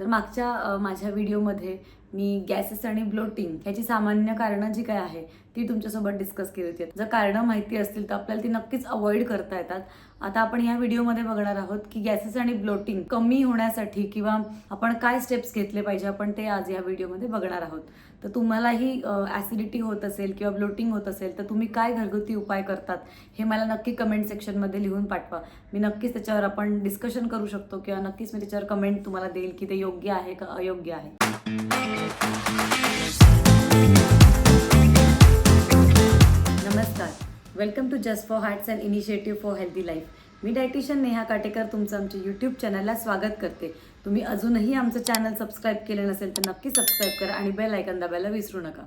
तर मागच्या माझ्या व्हिडिओमध्ये मी गॅसेस आणि ब्लोटिंग ह्याची सामान्य कारणं जी काय आहे ती तुमच्यासोबत डिस्कस केली होती. जर कारणं माहिती असतील तर आपल्याला ती नक्कीच अवॉइड करता येतात. आता आपण या व्हिडिओमध्ये बघणार आहोत की गॅसेस आणि ब्लोटिंग कमी होण्यासाठी किंवा आपण काय स्टेप्स घेतले पाहिजे आपण ते आज या व्हिडिओमध्ये बघणार आहोत. तर तुम्हालाही ॲसिडिटी होत असेल किंवा ब्लोटिंग होत असेल तर तुम्ही काय घरगुती उपाय करतात हे मला नक्की कमेंट सेक्शनमध्ये लिहून पाठवा. मी नक्कीच त्याच्यावर आपण डिस्कशन करू शकतो किंवा नक्कीच मी त्याच्यावर कमेंट तुम्हाला देईल की ते योग्य आहे का अयोग्य आहे. Welcome to just for hearts and initiative for healthy life. Me dietitian Neha Katekar तुमचं आमच्या यूट्यूब चॅनलला स्वागत करते. तुम्ही अजूनही आमचं चॅनल सबस्क्राईब केलं नसेल तर नक्की सबस्क्राईब करा आणि बेल आयकन दाबायला विसरू नका.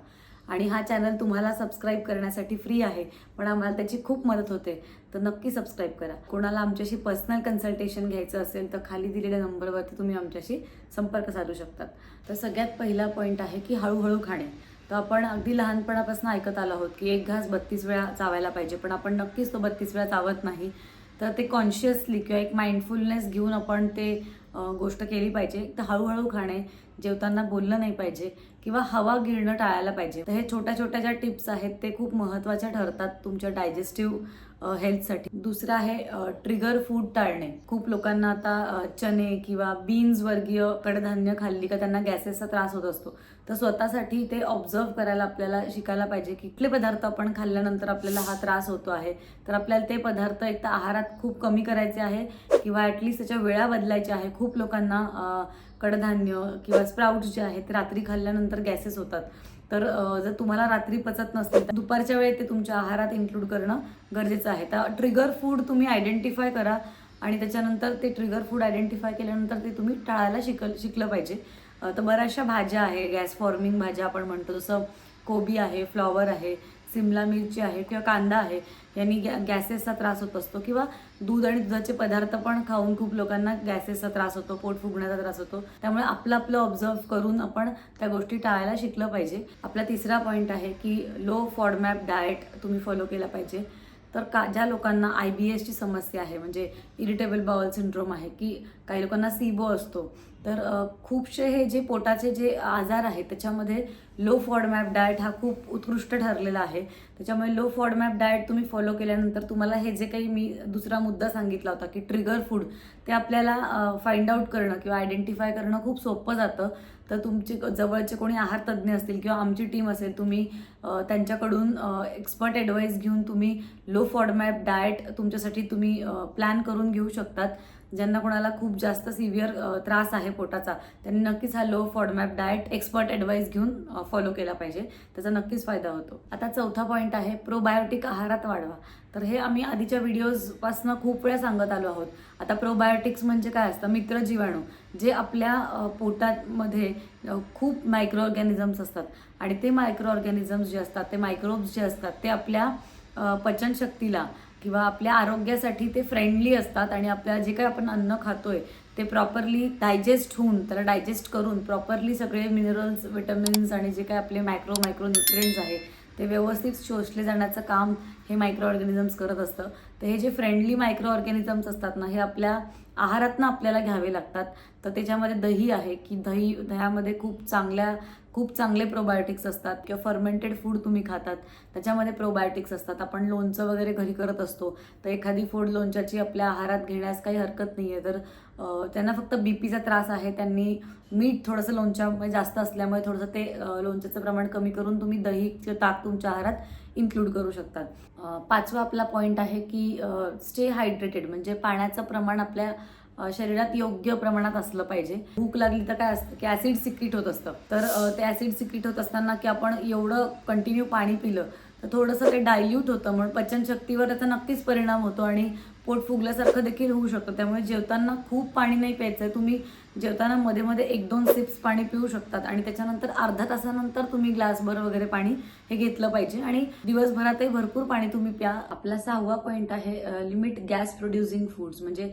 आणि हा चॅनल तुम्हाला सबस्क्राईब करण्यासाठी फ्री आहे पण आम्हाला त्याची खूप मदत होते तर नक्की सबस्क्राईब करा. कोणाला आमच्याशी पर्सनल कन्सल्टेशन घ्यायचं असेल तर खाली दिलेल्या नंबरवरती तुम्ही आमच्याशी संपर्क साधू शकतात. तर सगळ्यात पहिला पॉईंट आहे की हळूहळू खाणे. तर आपण अगदी लहानपणापासून ऐकत आलो आहोत की एक घास बत्तीस वेळा चावायला पाहिजे पण आपण नक्कीच तो बत्तीस वेळा चावत नाही. तर ते कॉन्शियसली किंवा एक माइंडफुलनेस घेऊन आपण ते गोष्ट केली पाहिजे. तर हळूहळू खाणे जेवताना बोललं नाही पाहिजे किंवा हवा गिळणं टाळायला पाहिजे. तर हे छोट्या छोट्या ज्या टिप्स आहेत ते खूप महत्त्वाच्या ठरतात तुमच्या डायजेस्टिव्ह हेल्थसाठी. दुसरं आहे ट्रिगर फूड टाळणे. खूप लोकांना आता चणे किंवा बीन्स वर्गीय कडधान्य खाल्ली का त्यांना गॅसेसचा त्रास होत असतो. तर स्वतःसाठी ते ऑब्झर्व करायला आपल्याला शिकायला पाहिजे की कुठले पदार्थ आपण खाल्ल्यानंतर आपल्याला हा त्रास होतो आहे. तर आपल्याला ते पदार्थ एक तर आहारात खूप कमी करायचे आहे किंवा ॲटलिस्ट त्याच्या वेळा बदलायच्या आहे. खूप लोकांना कडधान्य किंवा स्प्राउट्स जे आहेत ते रात्री खाल्ल्यानंतर गॅसेस होतात. तर जर तुम्हाला रात्री पचत नसतील तर दुपारच्या वेळेत ते तुमच्या आहारात इन्क्लूड करणं गरजेचं आहे. तर ट्रिगर फूड तुम्ही आयडेंटिफाय करा आणि त्याच्यानंतर ते ट्रिगर फूड आयडेंटिफाय केल्यानंतर ते तुम्ही टाळायला शिकल शिकलं पाहिजे. तर बऱ्याचशा भाज्या आहे गॅस फॉर्मिंग भाज्या आपण म्हणतो जसं कोबी आहे फ्लॉवर आहे सिमला मिरची आहे किंवा कांदा आहे यांनी गॅ गॅसेसचा त्रास होत असतो. किंवा दूध आणि दुधाचे पदार्थ पण खाऊन खूप लोकांना गॅसेसचा त्रास होतो पोट फुगण्याचा त्रास होतो. त्यामुळे आपलं आपलं ऑब्झर्व करून आपण त्या गोष्टी टाळायला शिकलं पाहिजे. आपला तिसरा पॉईंट आहे की लो फॉडमॅप डाएट तुम्ही फॉलो केला पाहिजे. तर का ज्या लोकांना आय बी एसची समस्या आहे म्हणजे इरिटेबल बाउल सिंड्रोम आहे की काही लोकांना सिबो असतो. तर खूपसे हे जे पोटाचे जे आजार आहेत त्याच्यामध्ये लो फॉडमॅप डाएट हा खूप उत्कृष्ट ठरलेला आहे. त्याच्यामुळे लो फॉडमॅप डाएट तुम्ही फॉलो केल्यानंतर तुम्हाला हे जे काही मी दुसरा मुद्दा सांगितला होता की ट्रिगर फूड ते आपल्याला फाइंड आउट करणं किंवा आयडेंटिफाय करणं खूप सोपं जातं. तर तुमचे जवळचे कोणी आहार तज्ज्ञ असतील किंवा आमची टीम असेल तुम्ही त्यांच्याकडून एक्सपर्ट ॲडवाईस घेऊन तुम्ही लो फॉडमॅप डाएट तुमच्यासाठी तुम्ही प्लॅन करून घेऊ शकतात. ज्यांना कोणाला खूप जास्त सिव्हिअर त्रास आहे पोटाचा त्यांनी नक्कीच हा low FODMAP diet expert advice घेऊन फॉलो केला पाहिजे. त्याचा नक्कीच फायदा होतो. आता चौथा पॉईंट आहे प्रोबायोटिक आहारात वाढवा. तर हे आम्ही आधीच्या व्हिडिओजपासनं खूप वेळा सांगत आलो आहोत. आता प्रोबायोटिक्स म्हणजे काय असतं? मित्र जीवाणू जे आपल्या पोटामध्ये खूप मायक्रो ऑर्गॅनिझम्स असतात. आणि ते मायक्रो ऑर्गॅनिझम्स जे असतात ते मायक्रोब्स जे असतात ते आपल्या पचनशक्तीला किंवा आपल्या आरोग्यासाठी ते फ्रेंडली असतात आणि आपल्या जे काही आपण अन्न खातोय ते प्रॉपरली डायजेस्ट होऊन त्याला डायजेस्ट करून प्रॉपरली सगळे मिनरल्स विटॅमिन्स आणि जे काही आपले मायक्रो मायक्रो न्यूट्रिएंट्स आहे ते व्यवस्थित शोषले जाण्याचं काम हे मायक्रो ऑर्गॅनिझम्स करत असतं. तर हे जे फ्रेंडली मायक्रो ऑर्गॅनिझम्स असतात ना हे आपल्या आहारातनं आपल्याला घ्यावे लागतात. तर त्याच्यामध्ये दही आहे की दही दह्यामध्ये खूप चांगल्या खूप चांगले प्रोबायोटिक्स असतात किंवा फर्मेंटेड फूड तुम्ही खातात त्याच्यामध्ये प्रोबायोटिक्स असतात. आपण लोणचं वगैरे घरी करत असतो तर एखादी फोड लोणच्याची आपल्या आहारात घेण्यास काही हरकत नाही आहे तर त्यांना फक्त बी पीचा त्रास आहे त्यांनी मीठ थोडंसं लोणच्यामुळे जास्त असल्यामुळे थोडंसं ते लोणच्याचं प्रमाण कमी करून तुम्ही दही किंवा ताक तुमच्या आहारात इन्क्लूड करू शकतात. पाचवा आपला पॉईंट आहे की स्टे हायड्रेटेड म्हणजे पाण्याचं प्रमाण आपल्या शरीरात योग्य प्रमाणात असलं पाहिजे. भूक लागली तर काय असतं? की ॲसिड सिक्रीट होत असतं. तर ते ॲसिड सिक्रीट होत असताना की आपण एवढं कंटिन्यू पाणी पिलं तर थोडंसं ते डायल्यूट होतं म्हणून पचनशक्तीवर त्याचा नक्कीच परिणाम होतो आणि पोट फुगल्यासारखं देखील होऊ शकतं. त्यामुळे जेवताना खूप पाणी नाही प्यायचं आहे तुम्ही जेवताना मध्ये मध्ये एक दोन सिप्स पाणी पिऊ शकतात आणि त्याच्यानंतर अर्धा तासानंतर तुम्ही ग्लासभर वगैरे पाणी हे घेतलं पाहिजे. आणि दिवसभरातही भरपूर पाणी तुम्ही प्या. आपला सहावा पॉईंट आहे लिमिट गॅस प्रोड्युसिंग फूड्स म्हणजे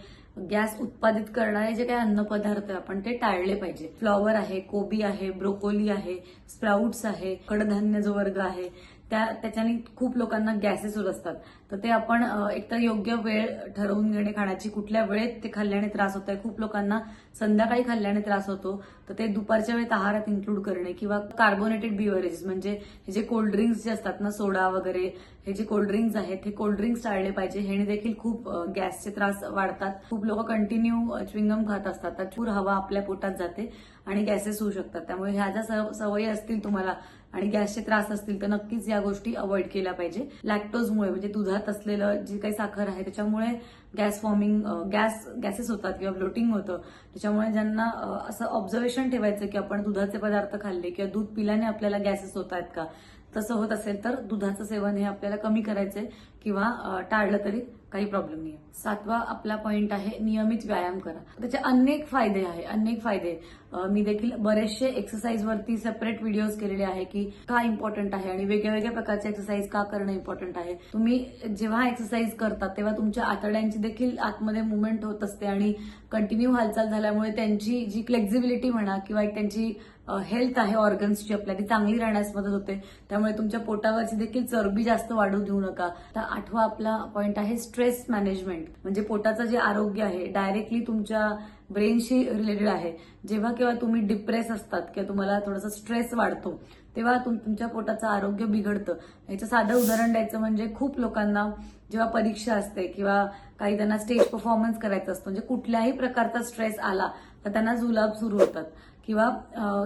गॅस उत्पादित करणारे जे काही अन्नपदार्थ आपण ते टाळले पाहिजे. फ्लॉवर आहे कोबी आहे ब्रोकोली आहे स्प्राउट्स आहे कडधान्य जो वर्ग आहे. त्या त्याच्याने खूप लोकांना गॅसेस होत असतात. तर ते आपण एकतर योग्य वेळ ठरवून घेणे खाण्याची कुठल्या वेळेत ते खाल्ल्याने त्रास होत आहे खूप लोकांना संध्याकाळी खाल्ल्याने त्रास होतो तर ते दुपारच्या वेळेत आहारात इन्क्लूड करणे किंवा कार्बोनेटेड बिवरेजेस म्हणजे हे जे कोल्ड्रिंक्स जे असतात ना सोडा वगैरे हे जे कोल्ड्रिंक्स आहेत हे कोल्ड्रिंक्स टाळले पाहिजे. ह्याने देखील खूप गॅसचे त्रास वाढतात. खूप लोक कंटिन्यू च्विंगम खात असतात. त्यात हवा आपल्या पोटात जाते आणि गॅसेस होऊ शकतात. त्यामुळे ह्या ज्या सवयी असतील तुम्हाला आणि गॅसचे त्रास असतील तर नक्कीच या गोष्टी अवॉइड केल्या पाहिजे. लॅक्टोजमुळे म्हणजे दुधात असलेलं जे काही साखर आहे त्याच्यामुळे गॅस फॉर्मिंग गॅस गॅसेस होतात किंवा ब्लोटिंग होतं. त्याच्यामुळे ज्यांना असं ऑब्झर्वेशन ठेवायचं की आपण दुधाचे पदार्थ खाल्ले किंवा दूध पिल्याने आपल्याला गॅसेस होत आहेत का? तसं होत असेल तर दुधाचं सेवन हे आपल्याला कमी करायचंय किंवा टाळलं तरी काही प्रॉब्लेम नाही सातवा आपला पॉइंट आहे नियमित व्यायाम करा. त्याचे अनेक फायदे आहे अनेक फायदे मी देखील बरेचसे एक्सरसाइज वरती सेपरेट व्हिडिओज केलेले आहे की का इम्पॉर्टंट आहे आणि वेगळ्या वेगळ्या प्रकारचे एक्सरसाइज का करणं इम्पॉर्टंट आहे. तुम्ही जेव्हा एक्सरसाइज करतात तेव्हा तुमच्या आतड्यांची देखील आतमध्ये मुवमेंट होत असते आणि कंटिन्यू हालचाल झाल्यामुळे त्यांची जी फ्लेक्झिबिलिटी म्हणा किंवा एक त्यांची हेल्थ आहे ऑर्गन्सची आपल्या ती चांगली राहण्यास मदत होते. त्यामुळे तुमच्या पोटावरची देखील चरबी जास्त वाढू देऊ नका. तर आठवा आपला पॉइंट आहे स्ट्रेस स्ट्रेस मॅनेजमेंट म्हणजे पोटाचं जे आरोग्य आहे डायरेक्टली तुमच्या ब्रेनशी रिलेटेड आहे. जेव्हा केव्हा तुम्ही डिप्रेस असतात किंवा तुम्हाला थोडासा स्ट्रेस वाढतो तेव्हा तुम- तुमच्या पोटाचं आरोग्य बिघडतं. याचं साधं उदाहरण द्यायचं म्हणजे खूप लोकांना जेव्हा परीक्षा असते किंवा काही त्यांना स्टेज परफॉर्मन्स करायचं असतो म्हणजे कुठल्याही प्रकारचा स्ट्रेस आला तर त्यांना जुलाब सुरू होतात. किंवा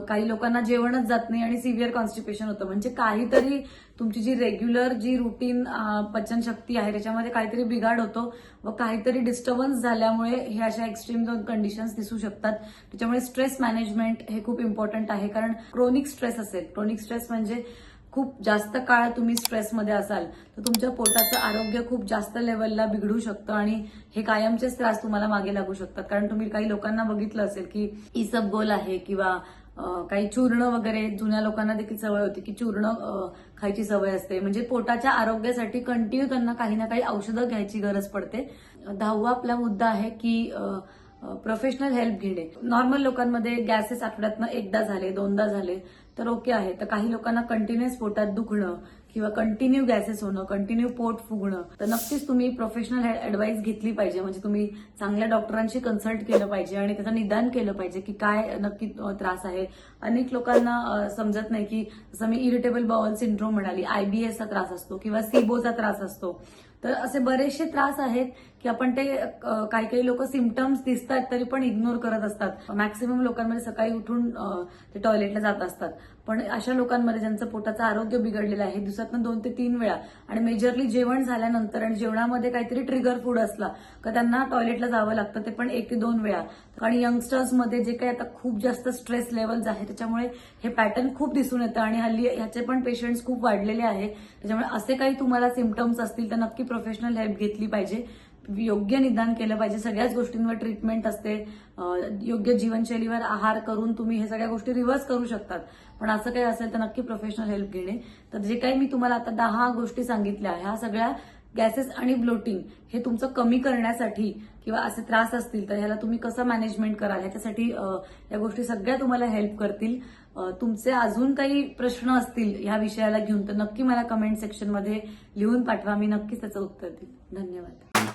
काही लोकांना जेवणच जात नाही आणि सिव्हिअर कॉन्स्टिपेशन होतं. म्हणजे काहीतरी तुमची जी रेग्युलर जी रुटीन पचनशक्ती आहे त्याच्यामध्ये काहीतरी बिघाड होतो व काहीतरी डिस्टर्बन्स झाल्यामुळे हे अशा एक्स्ट्रीम दोन कंडिशन्स दिसू शकतात. त्याच्यामुळे स्ट्रेस मॅनेजमेंट हे खूप इम्पॉर्टंट आहे. कारण क्रोनिक स्ट्रेस असेल क्रोनिक स्ट्रेस म्हणजे खूप जास्त काळ तुम्ही स्ट्रेसमध्ये असाल तर तुमच्या पोटाचं आरोग्य खूप जास्त लेवलला बिघडू शकतं आणि हे कायमचेच त्रास तुम्हाला मागे लागू शकतात. कारण तुम्ही काही लोकांना बघितलं असेल की इसबगोल आहे किंवा काही चूर्ण वगैरे जुन्या लोकांना देखील सवय होती की चूर्ण खायची सवय असते. म्हणजे पोटाच्या आरोग्यासाठी कंटिन्यू त्यांना काही ना काही औषधं घ्यायची गरज पडते. दहावा आपला मुद्दा आहे की प्रोफेशनल हेल्प घेणे. नॉर्मल लोकांमध्ये गॅसेस आठवड्यातनं एकदा झाले दोनदा झाले. तर ओके आहे. तर काही लोकांना कंटिन्युअस पोटात दुखणं किंवा कंटिन्यू गॅसेस होणं कंटिन्यू पोट फुगणं तर नक्कीच तुम्ही प्रोफेशनल ऍडवाइस घेतली पाहिजे. म्हणजे तुम्ही चांगल्या डॉक्टरांशी कन्सल्ट केलं पाहिजे आणि त्याचं निदान केलं पाहिजे की काय नक्की त्रास आहे. अनेक लोकांना समजत नाही की जसं मी इरिटेबल बॉवल सिंड्रोम म्हणाली आयबीएसचा त्रास असतो किंवा सिबोचा त्रास असतो. तर असे बरेचसे त्रास आहेत की आपण ते काही काही लोक सिमटम्स दिसतात तरी पण इग्नोर करत असतात. मॅक्सिमम लोकांमध्ये सकाळी उठून ते टॉयलेटला जात असतात. पण अशा लोकांमध्ये ज्यांचं पोटाचं आरोग्य बिघडलेलं आहे दिवसातनं दोन ते तीन वेळा आणि मेजरली जेवण झाल्यानंतर आणि जेवणामध्ये काहीतरी ट्रिगर फूड असला तर त्यांना टॉयलेटला जावं लागतं ते पण एक ते दोन वेळा. आणि यंगस्टर्समध्ये जे काही आता खूप जास्त स्ट्रेस लेवल्स आहे त्याच्यामुळे हे पॅटर्न खूप दिसून येतं आणि हल्ली ह्याचे पण पेशंट्स खूप वाढलेले आहे. त्याच्यामुळे असे काही तुम्हाला सिमटम्स असतील तर नक्की प्रोफेशनल हेल्प घेतली पाहिजे. योग्य निदान केलं पाहिजे. सगळ्याच गोष्टींवर ट्रीटमेंट असते. योग्य जीवनशैलीवर आहार करून तुम्ही हे सगळ्या गोष्टी रिव्हर्स करू शकतात. पण असं काही असेल तर नक्की प्रोफेशनल हेल्प घेणे. तर जे काही मी तुम्हाला आता दहा गोष्टी सांगितल्या ह्या सगळ्या गॅसेस आणि ब्लोटिंग हे तुमचं कमी करण्यासाठी किंवा असे त्रास असतील तर ह्याला तुम्ही कसं मॅनेजमेंट कराल? ह्याच्यासाठी या गोष्टी सगळ्या तुम्हाला हेल्प करतील. तुमचे अजून काही प्रश्न असतील ह्या विषयाला घेऊन तर नक्की मला कमेंट सेक्शनमध्ये लिहून पाठवा. मी नक्कीच त्याचं उत्तर देईन. धन्यवाद.